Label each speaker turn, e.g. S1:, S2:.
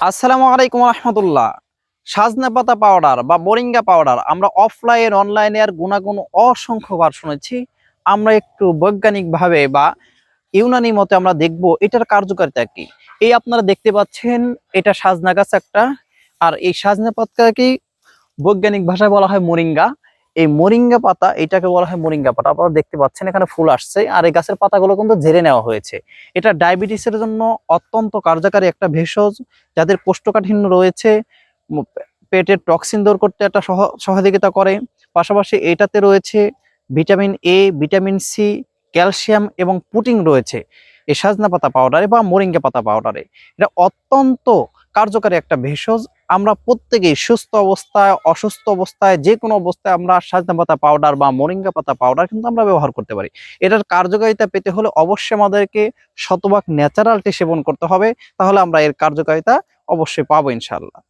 S1: আসসালামু আলাইকুম রহমতুল্লাহ। সাজনা পাতা পাউডার বা মোরিঙ্গা পাউডার আমরা অফলাইন, অনলাইনে আর গুণাগুণ অসংখ্যবার শুনেছি। আমরা একটু বৈজ্ঞানিকভাবে বা ইউনানি মতে আমরা দেখব এটার কার্যকারিতা কি। এই আপনারা দেখতে পাচ্ছেন, এটা সাজনা গাছ একটা। আর এই সাজনা পাতাকে বৈজ্ঞানিক ভাষায় বলা হয় মোরিঙ্গা। এই মোরিঙ্গা পাতা, এটাকে বলা হয় মোরিঙ্গা পাতা। আপনারা দেখতে পাচ্ছেন এখানে ফুল আসছে। আর এই গাছের পাতাগুলো কিন্তু ঝেড়ে নেওয়া হয়েছে। এটা ডায়াবেটিসের জন্য অত্যন্ত কার্যকারী একটা ভেষজ, যাদের কোষ্ঠকাঠিন্য রয়েছে পেটের টক্সিন দূর করতে একটা সহ- সহযোগিতা করে। পাশাপাশি এটাতে রয়েছে vitamin A vitamin C calcium এবং পুটিং রয়েছে এই সাজনা পাতা পাউডারে বা মোরিঙ্গা পাতা পাউডারে এটা অত্যন্ত কার্যকারী একটা ভেষজ। আমরা প্রত্যেকেই সুস্থ অবস্থায়, অসুস্থ অবস্থায় যে কোনো অবস্থায় আমরা সাজনা পাতা পাউডার বা মরিঙ্গা পাতা পাউডার কিন্তু আমরা ব্যবহার করতে পারি। এটার কার্যকারিতা পেতে হলে অবশ্যই আমাদেরকে শতভাগ ন্যাচারালটি সেবন করতে হবে, তাহলে আমরা এর কার্যকারিতা অবশ্যই পাবো ইনশাল্লাহ